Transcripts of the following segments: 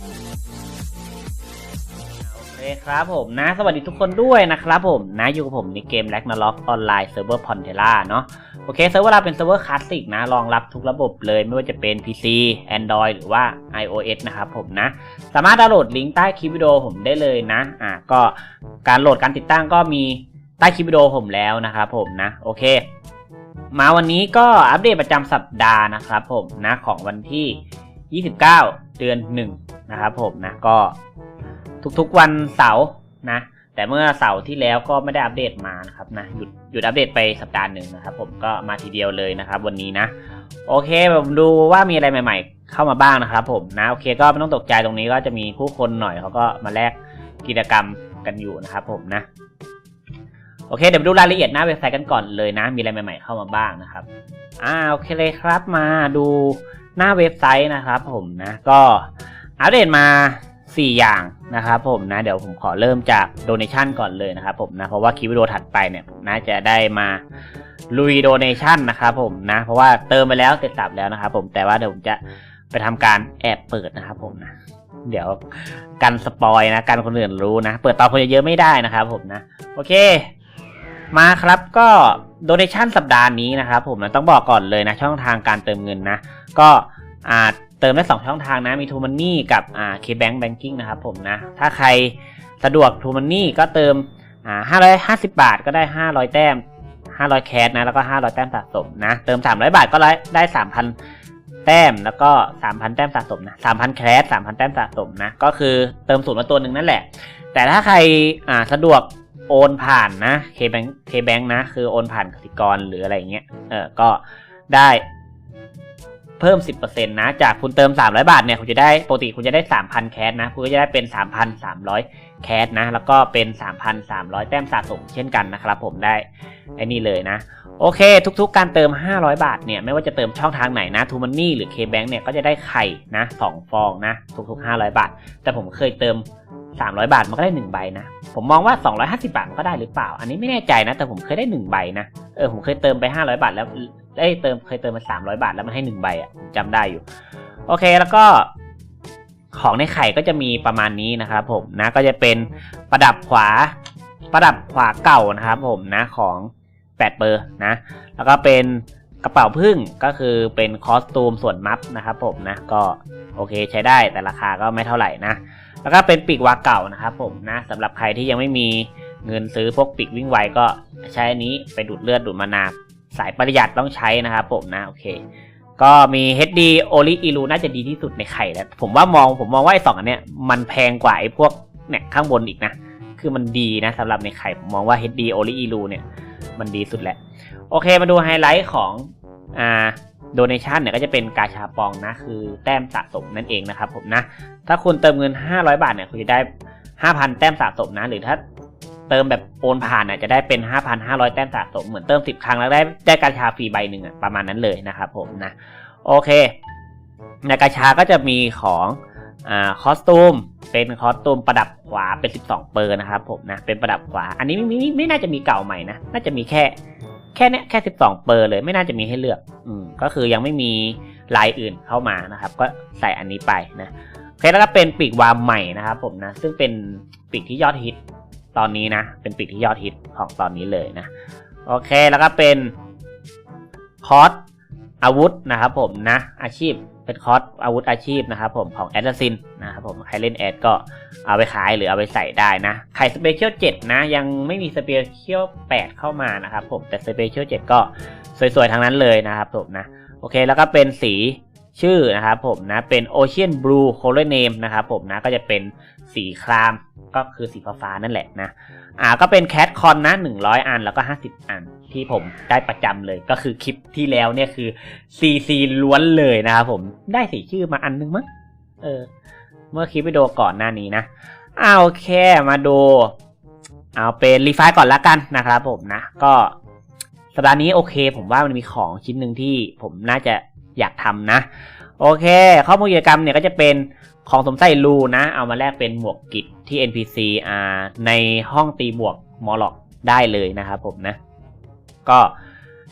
โอเคครับผมนะ สวัสดีทุกคนด้วยนะครับผมนะอยู่กับผมในเกม r a g n a r o k ออนไลน์เซิร์ฟเวอร์พอนเทล่าเนาะโอเคเซิร์ฟเวอร์เราเป็นเซิร์ฟเวอร์คลาสสิกนะรองรับทุกระบบเลยไม่ว่าจะเป็น PC Android หรือว่า iOS นะครับผมนะ สามารถดาวน์โหลดลิงก์ใต้คลิปวิดีโอผมได้เลยนะอ่าก็การโหลดการติดตั้งก็มีใต้คลิปวิดีโอผมแล้วนะครับผมนะโอเค มาวันนี้ก็อัปเดตประจำสัปดาห์นะครับผมนะของวันที่ 29 เดือน 1 นะครับผมนะก็ทุกๆวันเสาร์นะ แต่เมื่อเสาร์ที่แล้วก็ไม่ได้อัปเดตมานะครับนะหยุดหยุดอัปเดตไปสัปดาห์หนึ่งนะครับ ผมก็มาทีเดียวเลยนะครับ วันนี้นะ โอเคผมดูว่ามีอะไรใหม่ ๆ เข้ามาบ้างนะครับ ผมนะโอเคก็ไม่ต้องตกใจตรงนี้ก็จะมีผู้คนหน่อยเขาก็มาแลกกิจกรรมกันอยู่นะครับ ผมนะโอเคเดี๋ยวมดูรายละเอียดหน้าเว็บไซต์กันก่อนเลยนะ มีอะไรใหม่ๆเข้ามาบ้างนะครับ อ่าโอเคเลยครับมาดูหน้าเว็บไซต์นะครับ ผมนะก็ อัปเดตมา 4 อย่างนะครับผมนะ เดี๋ยวผมขอเริ่มจาก donation ก่อนเลยนะครับผมนะ เพราะว่าคลิปวิดีโอถัดไปเนี่ยน่าจะได้มาลุย donation นะครับผมนะ เพราะว่าเติมไปแล้วเสร็จสับแล้วนะครับผมแต่ว่าเดี๋ยวผมจะไปทำการแอบเปิดนะครับผมนะ เดี๋ยวกันสปอยนะกันคนอื่นรู้นะ เปิดตอนคนเยอะๆไม่ได้นะครับผมนะ โอเค มาครับก็ donation สัปดาห์นี้นะครับผมนะต้องบอกก่อนเลยนะ ช่องทางการเติมเงินนะ ก็อ่า เติมได้ 2 ช่องทางนะ มี t ูมันนี่กับอ่า KBank Banking นะครับผมนะ ถ้าใครสะดวก t ูมันนี่ก็เติมอ่า550 บาทก็ได้ 500 แต้ม 500 แคสนะ แล้วก็ 500 แต้มสะสมนะ เติม 300 บาทก็ได้ 3,000 แต้ม แล้วก็ 3,000 แต้มสะสมนะ 3,000 แคส3,000 แต้มสะสมนะ ก็คือเติมศูนย์มาตัวหนึ่งนั่นแหละ แต่ถ้าใครอ่าสะดวกโอนผ่านนะ KBank KBank นะ คือโอนผ่านกสิกรหรืออะไรเงี้ย เออ ก็ได้ เพิ่ม 10%นะ จากคุณเติม 300 บาทเนี่ยคุณจะได้ปกติคุณจะได้ 3,000 แคสนะ คุณก็จะได้เป็น 3,300 แคสนะ แล้วก็เป็น 3,300 แต้มสะสมเช่นกันนะครับผมได้ไอ้นี่เลยนะ โอเค ทุกๆ การเติม 500 บาทเนี่ย ไม่ว่าจะเติมช่องทางไหนนะทูมันนี่หรือ KBank เนี่ย ก็จะได้ไข่นะ2ฟองนะ ทุกๆ 500 บาท แต่ผมเคยเติม 300 บาทมันก็ได้ 1 ใบนะ ผมมองว่า 250 บาทมันก็ได้หรือเปล่า อันนี้ไม่แน่ใจนะ แต่ผมเคยได้ 1 ใบนะ เออ ผมเคยเติมไป 500 บาทแล้ว เอ้ยเติมเคยเติมมา300บาทแล้วมันให้1ใบอะจำได้อยู่ โอเคแล้วก็ของในไข่ก็จะมีประมาณนี้นะครับผมนะก็จะเป็นประดับขวาประดับขวาเก่านะครับผมนะของ8เปอร์นะ แล้วก็เป็นกระเป๋าพึ่งก็คือเป็นคอสตูมส่วนมัฟนะครับผมนะก็โอเคใช้ได้แต่ราคาก็ไม่เท่าไหร่นะ แล้วก็เป็นปีกวาเก่านะครับผมนะสำหรับใครที่ยังไม่มีเงินซื้อพวกปีกวิ่งไวก็ใช้อันนี้ไปดูดเลือดดูดมานา สายประหยัดต้องใช้นะครับผมนะโอเค ก็มี HD o l i i l u น่าจะดีที่สุดในไข่แล้ว ผมว่ามองผมมองว่าไอ้สองอันเนี้ยมันแพงกว่าไอ้พวกเนี่ยข้างบนอีกนะ คือมันดีนะสำหรับในไข่ ผมมองว่า HD o l i i l u เนี่ยมันดีสุดแหละ โอเคมาดูไฮไลท์ของอ่า donation เนี่ยก็จะเป็นกาชาปองนะ คือแต้มสะสมนั่นเองนะครับผมนะ ถ้าคุณเติมเงิน 500 บาทเนี่ยคุณจะได้ 5,000 แต้มสะสมนะ หรือถ้า เติมแบบโอนผ่านเนี่ยจะได้เป็น 5,500 แต้มสะสมเหมือนเติม 10 ครั้งแล้วได้ได้กาชาฟรีใบหนึ่งอะประมาณนั้นเลยนะครับผมนะโอเคในกาชาก็จะมีของอ่าคอสตูมเป็นคอสตูมประดับขวาเป็น 12 เปอร์นะครับผมนะเป็นประดับขวา อันนี้ไม่ไม่ไม่น่าจะมีเก่าใหม่นะน่าจะมีแค่แค่เนี้ยแค่ 12 เปอร์เลยไม่น่าจะมีให้เลือกอืมก็คือยังไม่มีลายอื่นเข้ามานะครับ ก็ใส่อันนี้ไปนะโอเคแล้วก็เป็นปีกวามใหม่นะครับผมนะซึ่งเป็นปีกที่ยอดฮิต ตอนนี้นะ เป็นปีกที่ยอดฮิตของตอนนี้เลยนะ โอเคแล้วก็เป็นคอร์สอาวุธนะครับผมนะ อาชีพเป็นคอร์สอาวุธอาชีพนะครับผมของแอดซินนะครับผมใครเล่นแอดก็เอาไปขายหรือเอาไปใส่ได้นะไข่สเปเชียล7นะยังไม่มีสเปเชียล8เข้ามานะครับผมแต่สเปเชียล7ก็สวยๆ ทั้งนั้นเลยนะครับผมนะโอเคแล้วก็เป็นสีชื่อนะครับผมนะเป็น Ocean Blue Color Name นะครับผมนะก็จะเป็น สีครามก็คือสีฟ้าๆนั่นแหละนะ อ่าก็เป็นแค t คอนนะ100 อันแล้วก็ 50 อันที่ผมได้ประจำเลยก็คือคลิปที่แล้วเนี่ยคือ CC ล้วนเลยนะครับผมได้สีชื่อมาอันนึงมั้งเออ เมื่อคลิปวิดีโอก่อนหน้านี้นะเอาโอเคมาดู เอาเป็นรีไฟก่อนละกันนะครับผมนะ ก็สัปดาห์นี้โอเค ผมว่ามันมีของชิ้นหนึ่งที่ผมน่าจะอยากทำนะ โอเค ข้อมูลกิจกรรมเนี่ยก็จะเป็น ของสมใส่รูนะ เอามาแลกเป็นหมวกกิจที่ NPC อ่าในห้องตีบวกมอลล็อกได้เลยนะครับผมนะ ก็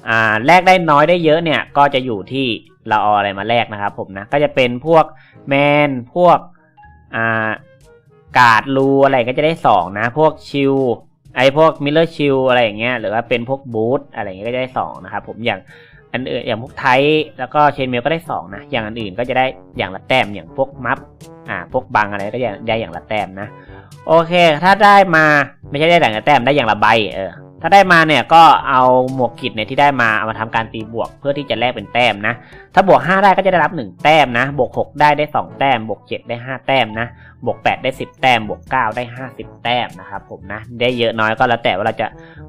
อ่าแลกได้น้อยได้เยอะเนี่ย ก็จะอยู่ที่เราเอาอะไรมาแลกนะครับผมนะ ก็จะเป็นพวกแมนพวกอ่ากาดรูอะไรก็จะได้สองนะ พวกชิลไอพวกมิลเลอร์ชิลอะไรอย่างเงี้ยหรือว่าเป็นพวกบูทอะไรอย่างเงี้ยก็จะได้สองนะครับผมอย่าง อันอื่นอย่างพวกไทแล้วก็เชนเมลก็ได้สองนะอย่างอันอื่นก็จะได้อย่างละแต้มอย่างพวกมัฟอ่าพวกบังอะไรก็ได้อย่างละแต้มนะ โอเค ถ้าได้มาไม่ใช่ได้อย่างละแต้มได้อย่างละใบเออ ถ้าได้มาเนี่ยก็เอาหมวกกิจเนี่ยที่ได้มาเอามาทำการตีบวกเพื่อที่จะแลกเป็นแต้มนะ ถ้าบวก 5 ได้ก็จะได้รับ 1 แต้มนะ บวก 6 ได้ได้ 2 แต้ม บวก 7 ได้ 5 แต้มนะ บวก 8 ได้ 10 แต้ม บวก 9 ได้ 50 แต้มนะครับผมนะ ได้เยอะน้อยก็แล้วแต่ว่าเราจะ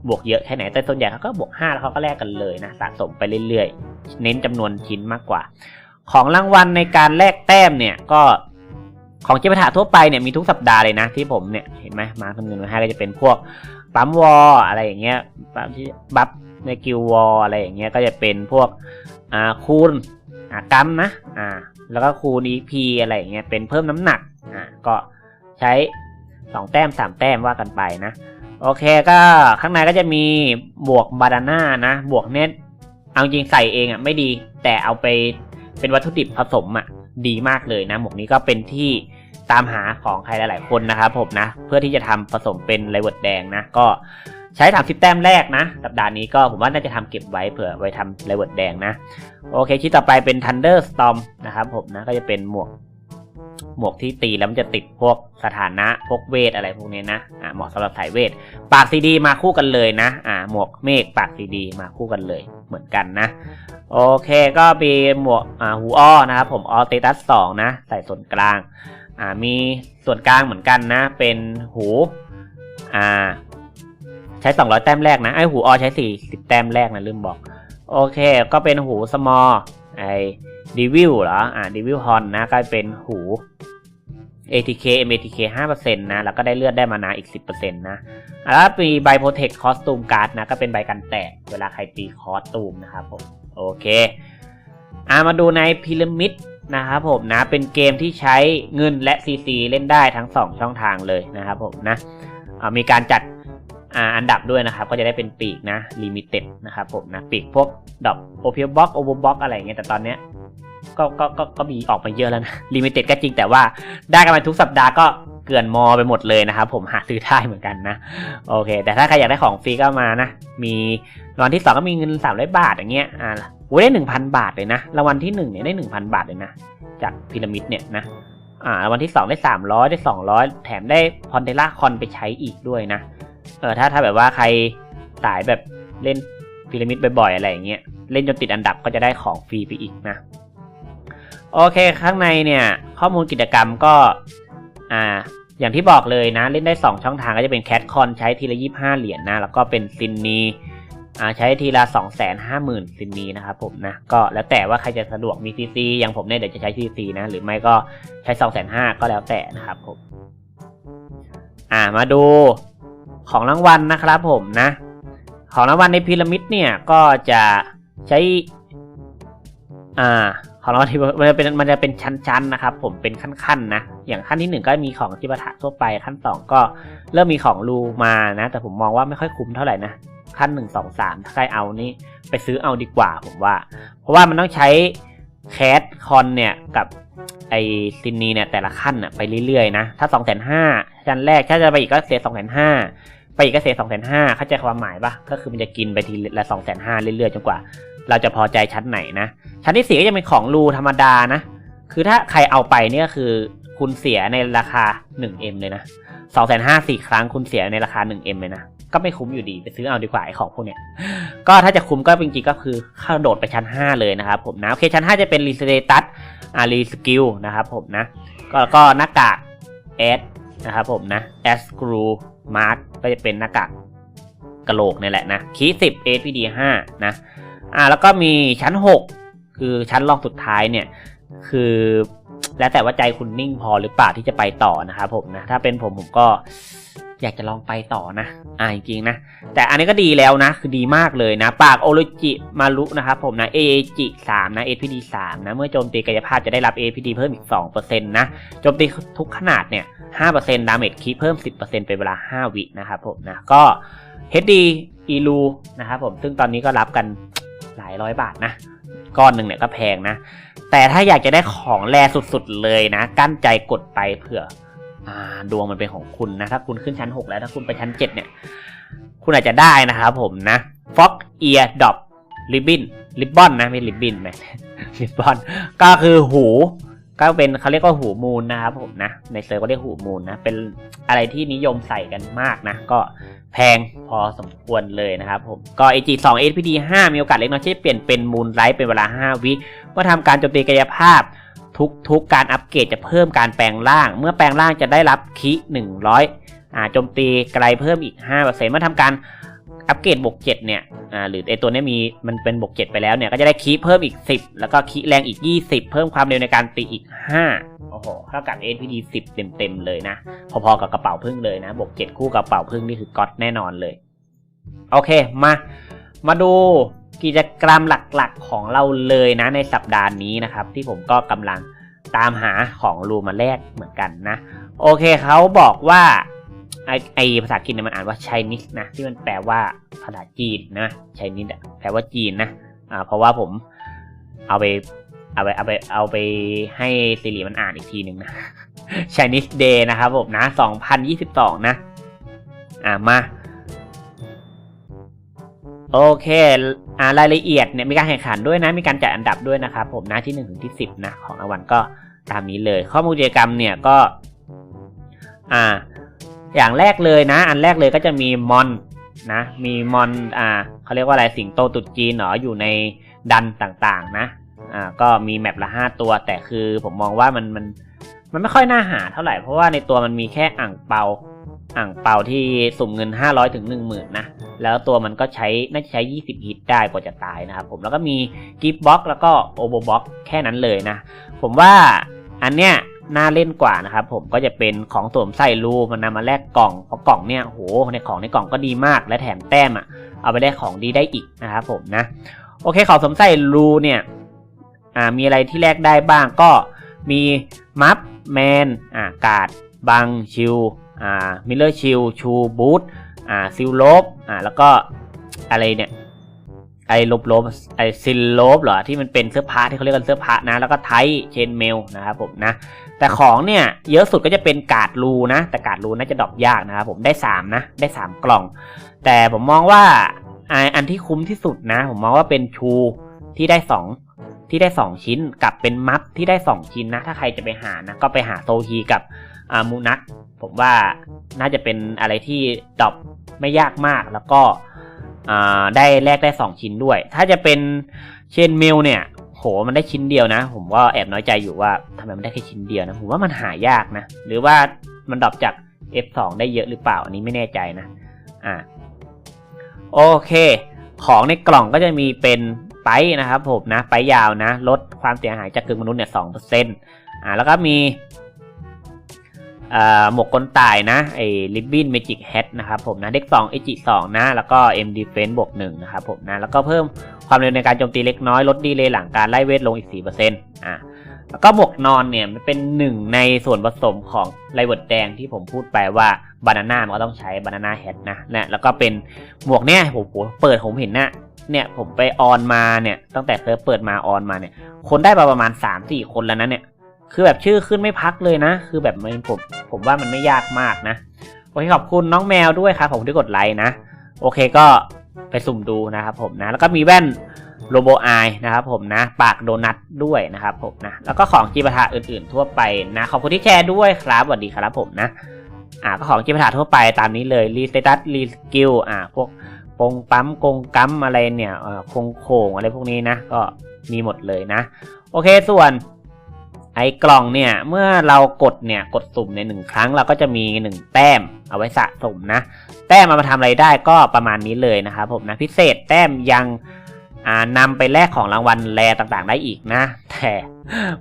บวกเยอะแค่ไหน แต่ส่วนใหญ่เขาก็บวก 5 แล้วเขาก็แลกกันเลยนะ สะสมไปเรื่อยๆ เน้นจำนวนชิ้นมากกว่า ของรางวัลในการแลกแต้มเนี่ยก็ของเจมถาทั่วไปเนี่ยมีทุกสัปดาห์เลยนะที่ผมเนี่ยเห็นไหมมาคำนวณมาให้ก็จะเป็นพวก ปั๊มวอลอะไรอย่างเงี้ยปั๊มที่บัฟในกิลวอลอะไรอย่างเงี้ยก็จะเป็นพวกอ่าคูณอ่ากัมนะอ่าแล้วก็คูณ EP อะไรอย่างเงี้ยเป็นเพิ่มน้ำหนักอ่าก็ใช้ 2 แต้ม 3 แต้มว่ากันไปนะ โอเคก็ข้างในก็จะมีบวกบาดาน่านะ บวกเน็ตเอาจริงใส่เองอะไม่ดีแต่เอาไปเป็นวัตถุดิบผสมอะดีมากเลยนะ หมวกนี้ก็เป็นที่ ตามหาของใครหลาย ๆ คนนะครับผมนะ เพื่อที่จะทำผสมเป็นไรเวิร์ดแดงนะ ก็ใช้ 30 แต้มแรกนะ สัปดาห์นี้ก็ผมว่าน่าจะทำเก็บไว้เผื่อไว้ทำไรเวิร์ดแดงนะ โอเคชิ้นต่อไปเป็น Thunder Storm นะครับผมนะ ก็จะเป็นหมวกหมวกที่ตีแล้วมันจะติดพวกสถานะพวกเวทอะไรพวกนี้นะอ่าเหมาะสำหรับสายเวท ปากซีดีมาคู่กันเลยนะอ่าหมวกเมฆปากซีดีมาคู่กันเลยเหมือนกันนะ โอเคก็มีหมวกอ่าหูอ้อนะครับผมออเตตัสสองนะใส่ส่วนกลาง อ่ามีส่วนกลางเหมือนกันนะ เป็นหูอ่าใช้ 200 แต้มแรกนะไอหูออใช้ 40 แต้มแรกนะลืมบอก โอเค ก็เป็นหูสมอลไอดีวิลเหรออ่าดีวิลฮอนนะก็เป็นหู ATK MATK 5%นะแล้วก็ได้เลือดได้มานาอีก 10%นะแล้วมีใบโปรเทคคอสตูมการ์ดนะก็เป็นใบกันแตกเวลาใครตีคอสตูมนะครับผมโอเคอ่ามาดูในพีระมิด นะครับผมนะเป็นเกมที่ใช้เงินและ CC เล่นได้ทั้ง 2 ช่องทางเลยนะครับผมนะมีการจัดอันดับด้วยนะครับ ก็จะได้เป็นปีกนะลิมิเต็ดนะครับผมนะปีกพวกดอกโอเพียบ็อกโอเวอร์บ็อกอะไรเงี้ยแต่ตอนเนี้ยก็ก็ก็ก็มีออกมาเยอะแล้วนะลิมิเต็ดก็จริงแต่ว่าได้กันมาทุกสัปดาห์ก็เกือนมอไปหมดเลยนะครับผมหาซื้อได้เหมือนกันนะ โอเค แต่ถ้าใครอยากได้ของฟรีก็มานะ มีรางวัลที่สองก็มีเงินสามร้อยบาทอย่างเงี้ยอ่า โอ้ยได้หนึ่งพันบาทเลยนะรางวัลที่หนึ่งเนี่ยได้หนึ่งพันบาทเลยนะ จากพีระมิดเนี่ยนะอ่ารางวัลที่สองได้สามร้อยได้สองร้อยแถมได้พอนเทล่าคอนไปใช้อีกด้วยนะเออถ้าถ้าแบบว่าใครสายแบบเล่นพีระมิดบ่อยๆอะไรอย่างเงี้ยเล่นจนติดอันดับก็จะได้ของฟรีไปอีกนะ โอเคข้างในเนี่ย ข้อมูลกิจกรรมก็อ่าอย่างที่บอกเลยนะ เล่นได้ 2 ช่องทางก็จะเป็นแคทคอนใช้ทีละ 25 เหรียญนนะ แล้วก็เป็นซินนีอ่า ใช้ทีละ 250,000 ซินีนะครับผมนะ ก็แล้วแต่ว่าใครจะสะดวกมีซีซีอย่างผมเนี่ยเดี๋ยวจะใช้ซีซีนะ หรือไม่ก็ใช้2 5 0 0 0ก็แล้วแต่นะครับผม อ่ามาดูของรางวัลนะครับผมนะ ของรางวัลในพีระมิดเนี่ยก็จะใช้ อ่าของรางวัลที่มันจะเป็นมันจะเป็นชั้นๆนะครับ ผมเป็นขั้นๆนะ อย่างขั้นที่หนึ่งก็มีของจิปาถะทั่วไปขั้นสองก็เริ่มมีของรูมานะ แต่ผมมองว่าไม่ค่อยคุ้มเท่าไหร่นะ ขั้นหนึ่งสองสามถ้าใครเอานี่ไปซื้อเอาดีกว่าผมว่า เพราะว่ามันต้องใช้แคสคอนเนี่ยกับไอซินนีเนี่ยแต่ละขั้นอะไปเรื่อยๆนะ ถ้าสองแสนห้าชั้นแรกถ้าจะไปอีกก็เสียสองแสนห้าไปอีกก็เสียสองแสนห้าเข้าใจความหมายปะก็คือมันจะกินไปทีละสองแสนห้าเรื่อยๆจนกว่า เราจะพอใจชั้นไหนนะ ชั้นที่สี่ก็จะเป็นของรูธรรมดานะ คือถ้าใครเอาไปเนี่ยคือคุณเสียในราคา 1M เลยนะ2 5 0 0 0 4ครั้งคุณเสียในราคา 1M เลยนะ ก็ไม่คุ้มอยู่ดีไปซื้อเอาดีกว่าไอ้ของพวกเนี้ยก็ถ้าจะคุ้มก็จริงๆก็คือข้าโดดไปชั้น 5 เลยนะครับผมนะโอเคชั้น 5 จะเป็นรีสเตตัสอ่ารีสกิลนะครับผมนะก็ก็หน้ากากแอดนะครับผมนะแอสกรูมาร์กก็จะเป็นหน้ากากกระโหลกนี่แหละนะคีสิบ APD 5นะอ่าแล้วก็มีชั้น 6 คือชั้นรองสุดท้ายเนี่ยคือแล้วแต่ว่าใจคุณนิ่งพอหรือเปล่าที่จะไปต่อนะครับผมนะถ้าเป็นผมผมก็ อยากจะลองไปต่อนะ อ่าจริงๆนะ แต่อันนี้ก็ดีแล้วนะ คือดีมากเลยนะ ปากโอโรจิมารุนะครับผมนะ AAG 3นะ APD 3นะ เมื่อโจมตีกายภาพจะได้รับ APD เพิ่มอีก 2%นะ โจมตีทุกขนาดเนี่ย 5%ดาเมจคีเพิ่ม 10%เป็นเวลา 5 วินะครับผมนะ ก็ HD อีลูนะครับผม ซึ่งตอนนี้ก็รับกันหลายร้อยบาทนะ ก้อนหนึ่งเนี่ยก็แพงนะ แต่ถ้าอยากจะได้ของแรสุดๆเลยนะ กั้นใจกดไปเผื่อ ดวงมันเป็นของคุณนะ ถ้าคุณขึ้นชั้น 6 แล้วถ้าคุณไปชั้น 7 เนี่ย คุณอาจจะได้นะครับผมนะ Fox Ear Dop Ribbon Ribbon นะไม่ Ribbon ไหม Ribbon ก็คือหูก็เป็นเขาเรียกว่าหูมูลนะครับผมนะ ในเซิร์ฟก็เรียกหูมูลนะ เป็นอะไรที่นิยมใส่กันมากนะ ก็แพงพอสมควรเลยนะครับผม ก็ AG 2 SPD 5 มีโอกาสเล็กน้อยที่จะเปลี่ยนเป็นมูลไ i ท์เป็นเวลา 5 วิเมื่อทำการโจมตีกายภาพ ทุกทุกการอัปเกรดจะเพิ่มการแปลงร่าง เมื่อแปลงร่างจะได้รับคิ100อ่าโจมตีไกลเพิ่มอีก5%เมื่อทำการอัปเกรดบวก7เนี่ยอ่าหรือไอตัวนี้มีมันเป็นบวก7ไปแล้วเนี่ยก็จะได้คีเพิ่มอีก 10 แล้วก็คีแรงอีก 20 เพิ่มความเร็วในการตีอีก 5 โอ้โหเท่ากับ NPD 10 เต็มๆเลยนะ พอๆกับกระเป๋าพึ่งเลยนะบวก7คู่กับกระเป๋าพึ่งนี่คือก๊อตแน่นอนเลย โอเคมามาดู กิจกรรมหลักๆของเราเลยนะในสัปดาห์นี้นะครับ ที่ผมก็กำลังตามหาของรูมาแรกเหมือนกันนะ โอเคเขาบอกว่าไอไอภาษาอังกฤษเนี่ยมันอ่านว่า Chinese นะ ที่มันแปลว่าภาษาจีนนะ Chinese แปลว่าจีนนะอ่าเพราะว่าผมเอาไปเอาไปเอาไปเอาไปให้สิริมันอ่านอีกทีหนึ่งนะ Chinese Day นะครับผมนะ 2022 นะ อ่ามา โอเคอ่ารายละเอียดเนี่ยมีการแข่งขันด้วยนะ มีการจัดอันดับด้วยนะครับผมนะที่1ถึงที่10นะของรางวัลก็ตามนี้เลย ข้อมูลกิจกรรมเนี่ยก็ อ่า อย่างแรกเลยนะ อันแรกเลยก็จะมีมอนนะ มีมอน อ่าเขาเรียกว่าอะไรสิงโตตุดจีนเหรออยู่ในดันต่างๆ นะ อ่า ก็มีแมปละ5ตัว แต่คือผมมองว่ามันมันมันไม่ค่อยน่าหาเท่าไหร่เพราะว่าในตัวมันมีแค่อ่างเปาอ่างเปาที่สุ่มเงิน 500ถึง10,000นะ แล้วตัวมันก็ใช้น่าจะใช้ 20 ฮิตได้กว่าจะตายนะครับผมแล้วก็มีกิฟต์บ็อกแล้วก็โอโบบ็อกแค่นั้นเลยนะ ผมว่าอันเนี้ยน่าเล่นกว่านะครับผมก็จะเป็นของสวมใส่รูมันนำมาแลกกล่องเพราะกล่องเนี่ยโหในของในกล่องก็ดีมาก และแถมแต้มอะเอาไปได้ของดีได้อีกนะครับผมนะ โอเคของสวมใส่รูเนี่ยอ่ามีอะไรที่แลกได้บ้างก็มีมัฟแมนอ่าการ์ดบังชิลอ่ามิลเลอร์ชิลชูบูท อ่าซิลโลบอ่าแล้วก็อะไรเนี่ยไอลบลบไอซิลโลบเหรอที่มันเป็นเสื้อผ้าที่เขาเรียกกันเสื้อผ้านะ แล้วก็ไทเชนเมลนะครับผมนะ แต่ของเนี่ยเยอะสุดก็จะเป็นกาดรูนะ แต่กาดรูน่าจะดรอปยากนะครับผมได้ 3 นะ ได้ 3 กล่อง แต่ผมมองว่าไออันที่คุ้มที่สุดนะ ผมมองว่าเป็นชูที่ได้ 2 ที่ได้ 2 ชิ้นกับเป็นมัฟที่ได้ 2 ชิ้นนะ ถ้าใครจะไปหานะ ก็ไปหาโซฮีกับ อามูนัทผมว่าน่าจะเป็นอะไรที่ดรอปไม่ยากมากแล้วก็ได้แลกได้ 2 ชิ้นด้วย ถ้าจะเป็นเชนเมลเนี่ย โหมันได้ชิ้นเดียวนะ ผมก็แอบน้อยใจอยู่ว่าทำไมมันได้แค่ชิ้นเดียวนะ ผมว่ามันหายากนะ หรือว่ามันดรอปจาก F2 ได้เยอะหรือเปล่า อันนี้ไม่แน่ใจนะ อ่าโอเค ของในกล่องก็จะมีเป็นไปนะครับผมนะ ไปยาวนะ ลดความเสียหายจากกึ่งมนุษย์เนี่ยสองเปอร์เซ็นต์อ่าแล้วก็มี หมวกกลต่ายนะไอ้ลิบบินเมจิกแฮทนะครับผมนะเด็ก2เอจิ2นะ แล้วก็ M Defense บวก1นะครับผมนะ แล้วก็เพิ่มความเร็วในการโจมตีเล็กน้อย ลดดีเลย์หลังการไล่เวทลงอีก 4%อ่าแล้วก็หมวกนอนเนี่ยมันเป็นหนึ่งในส่วนผสมของไรเวิร์ดแดงที่ผมพูดไปว่าบานาน่ามันก็ต้องใช้บานาน่าแฮทนะนะแล้วก็เป็นหมวกเนี่ยผมเปิดผมเห็นนะเนี่ยผมไปออนมาเนี่ยตั้งแต่เซิร์ฟเปิดมาออนมาเนี่ย คนได้ประมาณ 3-4 คนแล้วนะเนี่ยคือแบบชื่อขึ้นไม่พักเลยนะ คือแบบมันผม ผมว่ามันไม่ยากมากนะ โอเคขอบคุณน้องแมวด้วยครับผมที่กดไลค์นะ โอเคก็ไปสุ่มดูนะครับผมนะ แล้วก็มีแว่นโลโบไอนะครับผมนะ ปากโดนัทด้วยนะครับผมนะ แล้วก็ของจีปาถะอื่นๆทั่วไปนะ ขอบคุณที่แชร์ด้วยครับสวัสดีครับผมนะ อ่าก็ของจีปาถะทั่วไปตามนี้เลย รีสเตตัส รีสกิล อ่า พวกปงปั๊มกงกัมอะไรเนี่ยเอ่อโคงโขงอะไรพวกนี้นะ ก็มีหมดเลยนะ โอเคส่วน ไอ้กล่องเนี่ยเมื่อเรากดเนี่ยกดสุ่มในหนึ่งครั้งเราก็จะมีหนึ่งแต้มเอาไว้สะสมนะ แต้มเอามาทำอะไรได้ก็ประมาณนี้เลยนะครับผมนะพิเศษแต้มยังอ่านำไปแลกของรางวัลแรต่างๆ ได้อีกนะ แต่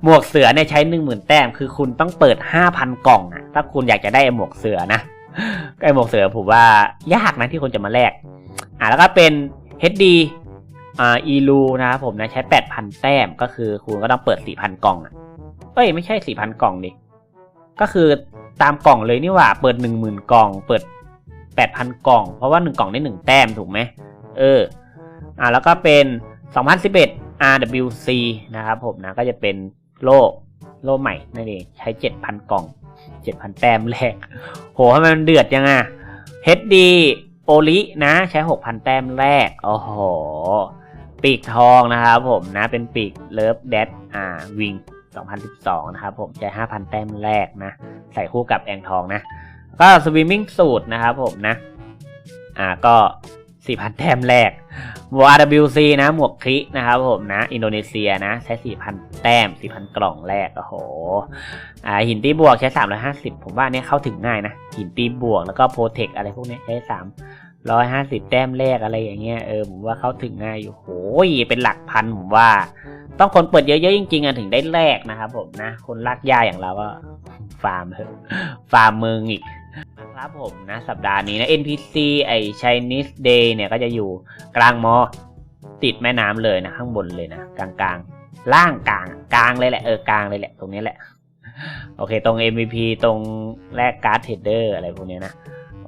หมวกเสือเนี่ยใช้หนึ่งหมื่นแต้ม คือคุณต้องเปิดห้าพันกล่องอะถ้าคุณอยากจะได้หมวกเสือนะไอ้หมวกเสือผมว่ายากนะที่คนจะมาแลกอ่าแล้วก็เป็น HD อ่าอีลูนะครับผมนะใช้แปดพันแต้ม ก็คือคุณก็ต้องเปิดสี่พันกล่องอะ เอ้ยไม่ใช่สี่พันกล่องดิก็คือตามกล่องเลยนี่หว่า เปิดหนึ่งหมื่นกล่อง เปิดแปดพันกล่อง เพราะว่าหนึ่งกล่องได้หนึ่งแต้มถูกไหมเออ อ่าแล้วก็เป็นสองพันสิบเอ็ด RWC นะครับผมนะก็จะเป็นโล่โล่ใหม่นั่นเองใช้7,000กล่อง7,000แต้มแรกโหทำไมมันเดือดยังอะ HD โอลินะใช้6,000แต้มแรก โอ้โห ปีกทองนะครับผมนะเป็นปีกเลิฟแดดอ่าวิง 2012 นะครับผมใช้5,000 แต้มแรกนะ ใส่คู่กับแองทองนะ ก็สวิมมิ่งสูตรนะครับผมนะ อ่าก็ 4,000 แต้มแรกหมวก RWC นะหมวกคลินะครับผมนะ อินโดนีเซียนะ ใช้ 4,000 แต้ม 4,000 กล่องแรก โอ้โห อ่าหินตีบวกใช้ 350 ผมว่าเนี่ยเข้าถึงง่ายนะ หินตีบวกแล้วก็โปรเทคอะไรพวกนี้ใช้ 3 เนี้ยใช้350แต้มแรกอะไรอย่างเงี้ยเออผมว่าเข้าถึงง่ายอยู่โหยเป็นหลักพันผมว่า ต้องคนเปิดเยอะๆจริงๆอะถึงได้แลกนะครับผมนะ คนลากย่าอย่างเราก็ฟาร์มเถอะฟาร์มเมืองอีกนะครับผมนะสัปดาห์นี้นะ NPC ไอ Chinese Day เนี่ยก็จะอยู่กลางมอ ติดแม่น้ำเลยนะ ข้างบนเลยนะกลางๆล่างกลางกลางเลยแหละเออกลางเลยแหละ ตรงนี้แหละ โอเค ตรง MVP ตรงแลกการ์ดเทรดเดอร์อะไรพวกเนี้ยนะ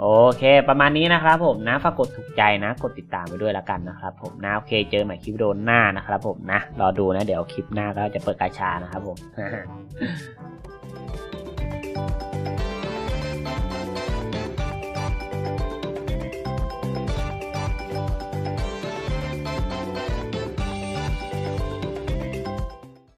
โอเค ประมาณนี้นะครับผมนะฝากกดถูกใจนะ กดติดตามไปด้วยแล้วกันนะครับผมนะโอเคเจอใหม่คลิปโดนหน้านะครับผมนะรอดูนะเดี๋ยวคลิปหน้าก็จะเปิดกาชานะครับผม